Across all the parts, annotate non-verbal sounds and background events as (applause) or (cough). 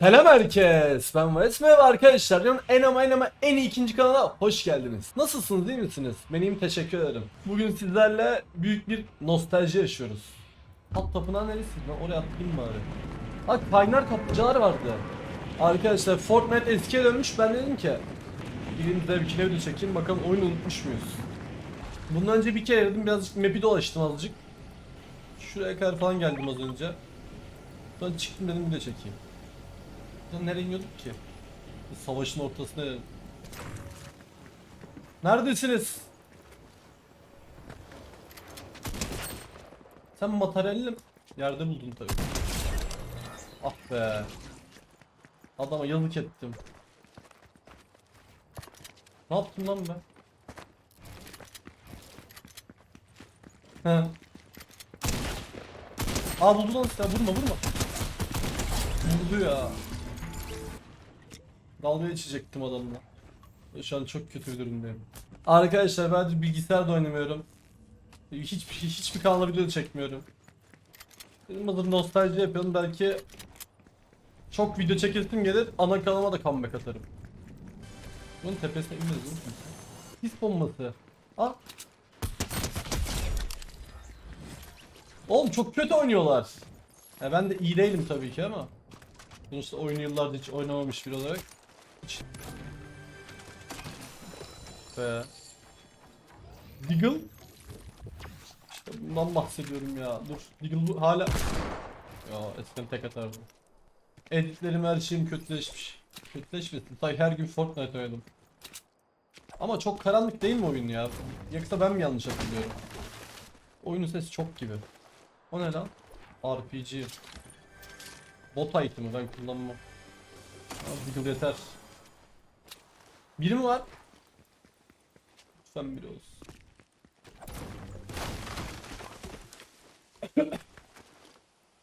Selam herkes. Ben Vares merhaba arkadaşlar. Dünyanın en ama en ama en iyi ikinci kanala hoş geldiniz. Nasılsınız iyi misiniz? Ben iyiyim teşekkür ederim. Bugün sizlerle büyük bir nostalji yaşıyoruz. Alt tapınağı neresi? Ben oraya atlayayım bari. Bak kaynar kaplıcalar vardı. Arkadaşlar Fortnite eskiye dönmüş. Ben dedim ki gidin zevkine video çekeyim bakalım oyunu unutmuş muyuz? Bundan önce bir kere dedim birazcık map'i dolaştım azıcık. Şuraya kadar falan geldim az önce. Sonra çıktım dedim video çekeyim. Lan nereye iniyorduk ki? Savaşın ortasına. Neredesiniz? Sen materyalini yerde buldun tabii. Ah be. Adama yazık ettim. Ne yaptım lan ben? He. Aa buldu lan silah vurma vurma. Vurdu ya. Dalga geçecektim adamla. Şu an çok kötü bir durumdayım. Arkadaşlar ben bilgisayarda oynamıyorum. Hiçbir hiçbir kanalda video çekmiyorum. Benim hazır nostalji yapıyorum belki çok video çekesim gelir ana kanalıma da comeback atarım. Bunun tepesine değil mi? His bombası. Aa. Oğlum çok kötü oynuyorlar. Ya ben de iyi değilim tabii ki ama. Sonuçta oyunu yıllardır hiç oynamamış biri olarak. Be. Deagle. İşte bundan bahsediyorum ya. Dur. Deagle bu hala... Ya eskiden tek atardı. Editlerim her şeyim kötüleşmiş. Kötüleşmesin. Say her gün Fortnite oynadım. Ama çok karanlık değil mi oyun ya? Yoksa ben mi yanlış hatırlıyorum? Oyunun sesi çok gibi. O ne lan? RPG. Bot item'ı ben kullanmam. Deagle yeter. Biri mi var? Lütfen biri olsun. (laughs)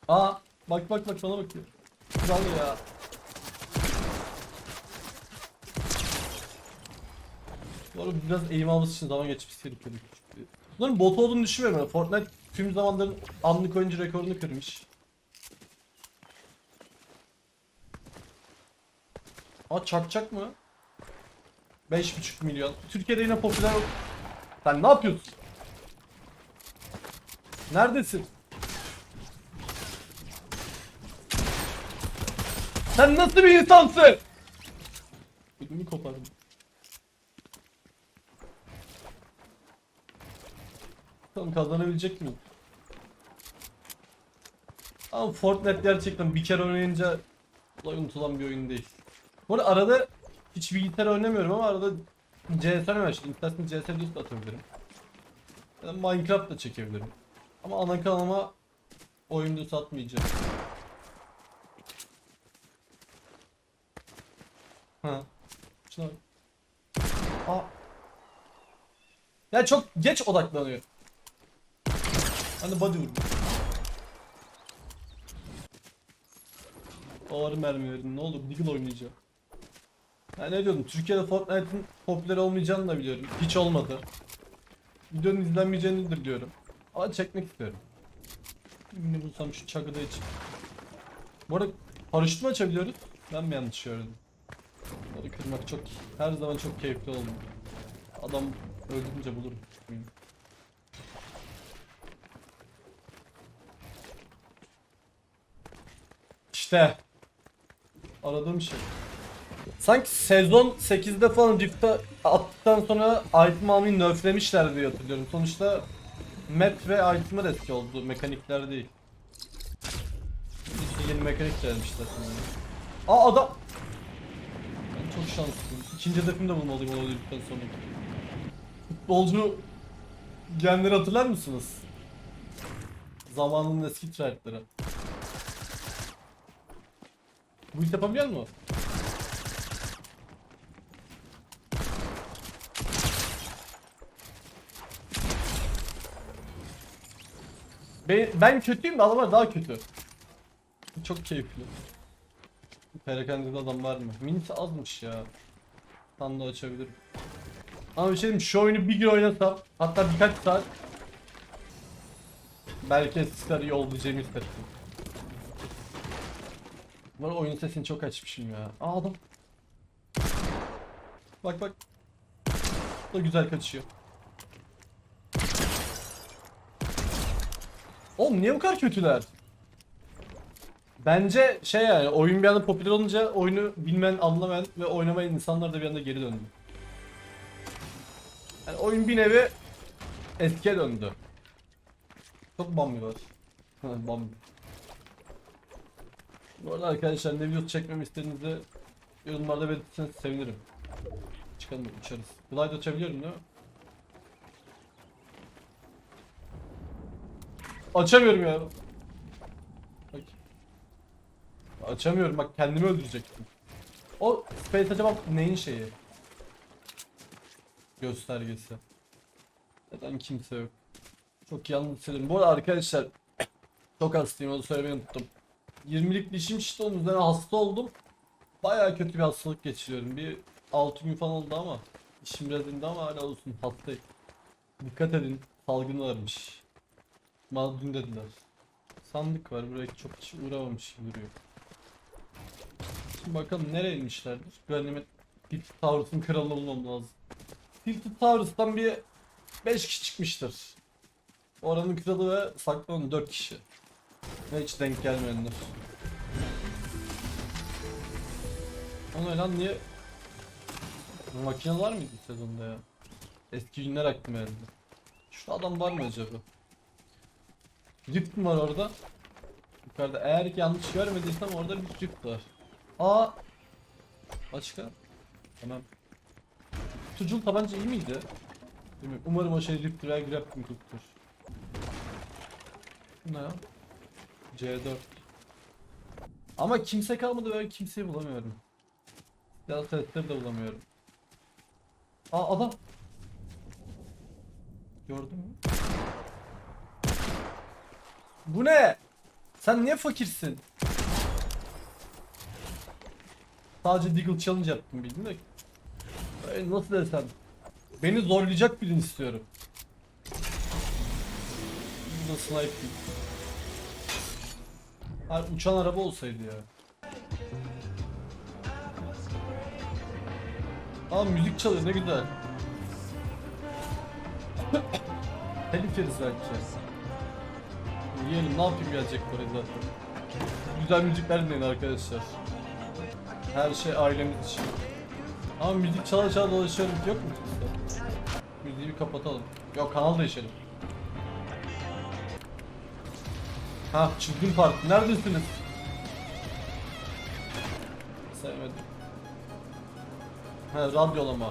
Aa bak bak bak bana bakıyor. Kral ya. Arada biraz eğim alması için zaman geçmiş gerekiyordu. Bunların bot olduğunu düşünmüyorum. Fortnite tüm zamanların anlık oyuncu rekorunu kırmış. Aa çakacak mı? 5.5 milyon. Türkiye'de yine popüler Sen ne yapıyorsun? Neredesin? Sen nasıl bir insansın? Ödümü kopardım. Tamam kazanabilecek miyim? Ama Fortnite gerçekten bir kere oynayınca kolay unutulan bir oyun değil. Bu arada hiç bilgisayar oynamıyorum ama arada CS oynamaya başladım. İsterseniz CS videosu atabilirim. Ya Minecraft da çekebilirim. Ama ana kanalıma oyun videosu atmayacağım. Ha. Şuna. Aa. Ya çok geç odaklanıyor. De body vurdum. Ağır mermi verin ne olur Deagle oynayacağım. Ben ne diyordum Türkiye'de Fortnite'ın popüler olmayacağını da biliyorum. Hiç olmadı. Videonun izlenmeyeceğini de biliyorum. Ama çekmek istiyorum. Ne bulsam şu çakıda için. Bu arada paraşüt mü açabiliyoruz? Ben mi yanlış gördüm? Bunları kırmak çok her zaman çok keyifli oldu. Adam öldürünce bulurum. İşte aradığım şey. Sanki sezon 8'de falan Rift'e attıktan sonra item almayı nerflemişler diye hatırlıyorum. Sonuçta map ve item'lar eski oldu, mekanikler değil. Bir yeni mekanik gelmişler sonra. Aa adam! Ben çok şanslıyım. İkinci hedefimi de bulmalıyım onu öldürdükten sonra. Futbolcu genleri hatırlar mısınız? Zamanının eski trendleri. Bu iş yapabiliyor mu? Ben, ben kötüyüm de adamlar daha kötü. Çok keyifli. Perakende adam var mı? Minisi azmış ya. Tam da açabilirim. Ama bir şey diyeyim şu oyunu bir gün oynasam hatta birkaç saat belki eskisi iyi olabileceğimi hissettim. Var oyunun sesini çok açmışım ya. Aa adam. Bak bak. Bu da güzel kaçıyor. Oğlum niye bu kadar kötüler? Bence şey yani oyun bir anda popüler olunca oyunu bilmeyen, anlamayan ve oynamayan insanlar da bir anda geri döndü. Yani oyun bir nevi eskiye döndü. Çok Bambi var. Bambi. Bu arada arkadaşlar ne video çekmemi istediğinizde yorumlarda belirtirseniz sevinirim. Çıkalım uçarız. Glide açabiliyorum değil mi? Açamıyorum ya. Bak. Açamıyorum bak kendimi öldürecektim. O space acaba neyin şeyi? Göstergesi. Neden kimse yok? Çok yalnız hissediyorum. Bu arada arkadaşlar (coughs) çok hastayım onu söylemeyi unuttum. 20'lik dişim şişti onun üzerine hasta oldum. Baya kötü bir hastalık geçiriyorum. Bir 6 gün falan oldu ama işim biraz indi ama hala olsun hastayım. Dikkat edin salgın varmış. Mal dün dediler. Sandık var buraya çok kişi uğramamış gibi duruyor. Şimdi bakalım nereye inmişlerdir? Ganimet Tilted Towers'ın kralını bulmam lazım. Tilted Towers'tan bir 5 kişi çıkmıştır. Oranın kralı ve saklanan 4 kişi. Ve hiç denk gelmeyenler. Ama lan niye Makine var mıydı sezonda ya? Eski günler aklıma geldi. Şu adam var mı acaba? Rift mi var orada? Yukarıda eğer ki yanlış görmediysem orada bir rift var. Aa! Başka? Tamam. Tucul tabanca iyi miydi? Bilmiyorum. Umarım o şey rift veya hook'tur. Bu Ne ya? C4. Ama kimse kalmadı ve kimseyi bulamıyorum. Ya testleri de bulamıyorum. Aa adam. Gördün mü? Bu ne? Sen niye fakirsin? Sadece Deagle Challenge yaptım bildin de. Ay, nasıl desem? Beni zorlayacak birini istiyorum. Bu da sniper. Hayır, uçan araba olsaydı ya. Aa müzik çalıyor ne güzel. (laughs) Telif yeriz belki. Yiyelim ne yapayım gelecek zaten. Güzel müzik vermeyin arkadaşlar. Her şey ailemiz için. Ama müzik çala çala dolaşıyorum yok mu? Müziği bir kapatalım. Yok kanal değişelim. Ha çılgın parti neredesiniz? Sevmedim. He radyolama.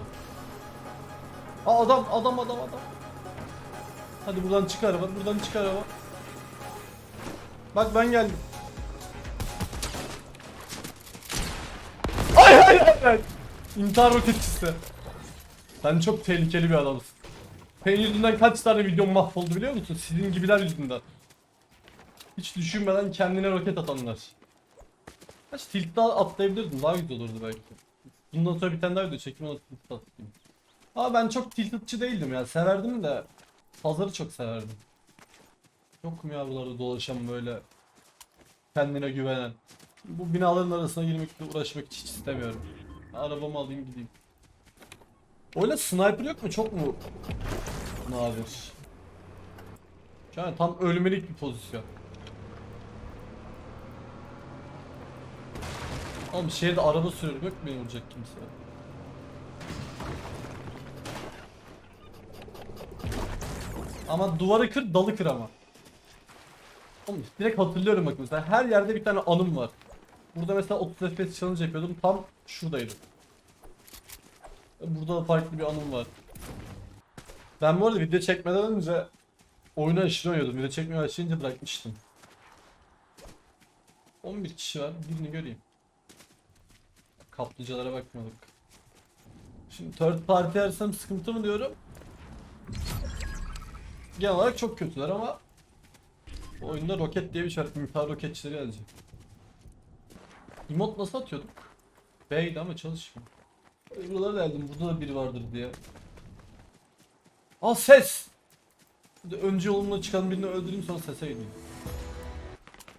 Aa adam adam adam adam. Hadi buradan çık araba buradan çık araba. Bak ben geldim. Ay ay ay ay. İntihar roketçisi. Sen çok tehlikeli bir adamsın. Senin yüzünden kaç tane videom mahvoldu biliyor musun? Sizin gibiler yüzünden. Hiç düşünmeden kendine roket atanlar. Kaç tilt daha atlayabilirdim daha güzel olurdu belki. Bundan sonra bir tane daha video çekeyim ona tilt atayım. Ama ben çok tiltedçi değildim ya severdim de Pazarı çok severdim. Yok mu ya buralarda dolaşan böyle kendine güvenen. Bu binaların arasına girmekle uğraşmak hiç istemiyorum. Arabamı alayım gideyim. Öyle sniper yok mu? Çok mu nadir? Yani tam ölmelik bir pozisyon. Oğlum şehirde araba sürüyorum yok mu vuracak kimse? Ama duvarı kır dalı kır ama. Oğlum direkt hatırlıyorum bak mesela her yerde bir tane anım var. Burada mesela 30 FPS challenge yapıyordum tam şuradaydı. Burada da farklı bir anım var. Ben bu arada video çekmeden önce oyunu aşırı oynuyordum. Video çekmeye başlayınca bırakmıştım. 11 kişi var. Birini göreyim. Kaplıcalara bakmadık. Şimdi third party yersem sıkıntı mı diyorum? Genel olarak çok kötüler ama bu oyunda roket diye bir var. İntihar roketçileri gelecek. Emote nasıl atıyorduk? B'ydi ama çalışmıyor. Buralara geldim. Burada da biri vardır diye. Aa ses! Önce yolumla çıkan birini öldüreyim sonra sese gideyim.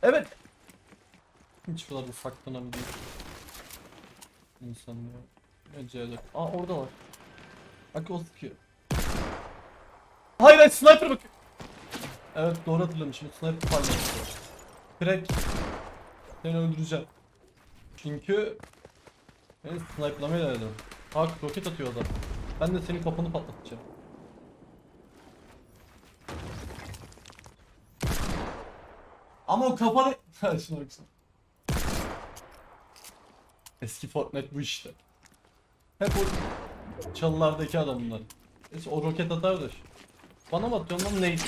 Evet. Hiç buralarda saklanabilir. İnsan ya. C4. Aa orada var. Bak o sıkıyor. Hayır hayır sniper bak. Evet doğru hatırlamışım. Sniper paylaştı. Crack. Seni öldüreceğim. Çünkü beni sniperlamayı denedim. Bak roket atıyor adam. Ben de senin kafanı patlatacağım. Ama o kafanı... (laughs) Şuna baksana. Eski Fortnite bu işte. Hep o çalılardaki adam bunlar. Neyse o roket atar da. Bana mı atıyorsun lan neydi?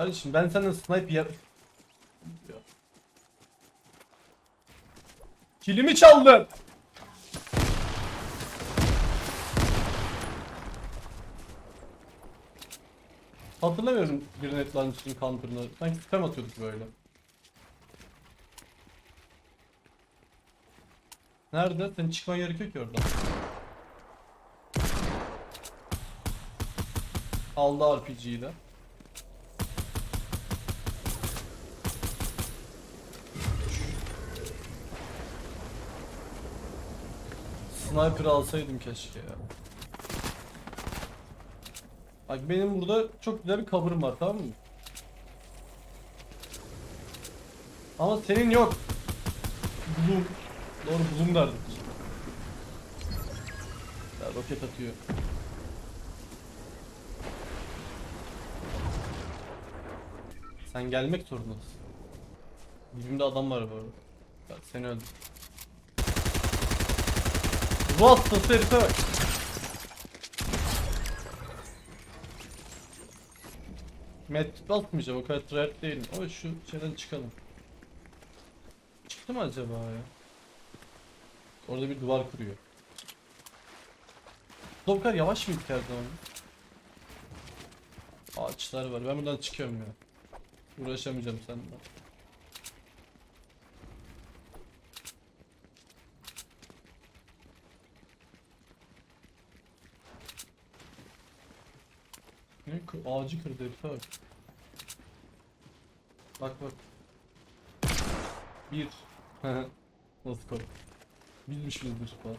Kardeşim ben senden snipe yer... Ya. Kilimi çaldın. Hatırlamıyorum Grenade Launcher'ın counter'ını. Sanki spam atıyorduk böyle. Nerede? Senin çıkman gerekiyor ki oradan. Aldı RPG'yi de. Sniper alsaydım keşke ya. Bak benim burada çok güzel bir cover'ım var tamam mı? Ama senin yok. Bloom. Doğru Bloom derdik. Ya roket atıyor. Sen gelmek zorundasın. Dibimde adam var bu arada. Ben seni öldüm. Bu hastası herife bak. Met basmayacağım o kadar tryhard değilim ama şu şeyden çıkalım. Çıktı mı acaba ya? Orada bir duvar kuruyor. Bu kadar yavaş mı her zaman? Ağaçlar var ben buradan çıkıyorum ya. Uğraşamayacağım seninle. Kı- ağacı kırdı herife bak. Bak bak. Bir. (laughs) Nasıl kork? Bilmiş bizdir falan.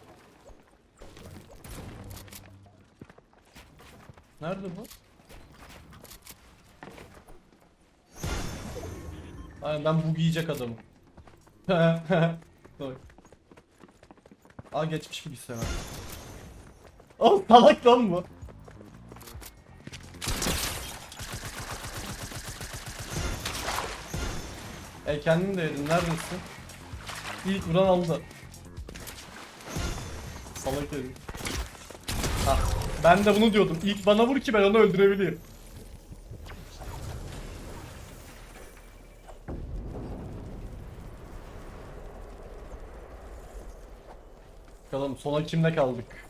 Nerede bu? Aynen ben bug yiyecek adamım. (laughs) Bak. Aa geçmiş gibi istemem. Oh salak lan bu. E kendin de yedin neredesin? İlk vuran aldı. Salak herif. Ha, ben de bunu diyordum. İlk bana vur ki ben onu öldürebileyim. Bakalım sona kimde kaldık?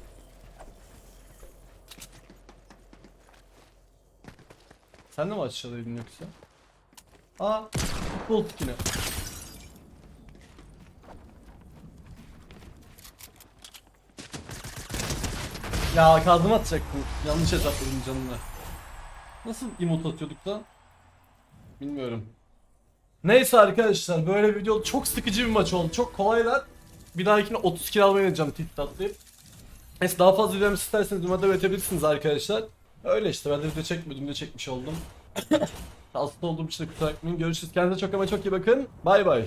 Sen de mi aşağıdaydın yoksa? Aa, futbol skin'i. Ya kazma atacaktım. Yanlış hesapladım canına. Nasıl emote atıyorduk lan? Bilmiyorum. Neyse arkadaşlar böyle bir video çok sıkıcı bir maç oldu. Çok kolaylar. Bir dahakine 30 kill almayı deneyeceğim tit atlayıp. Neyse daha fazla videomu isterseniz durumda üretebilirsiniz arkadaşlar. Öyle işte ben de video çekmedim de çekmiş oldum. Hasta olduğum için kusura bakmayın. Görüşürüz. Kendinize çok ama çok iyi bakın. Bay bay.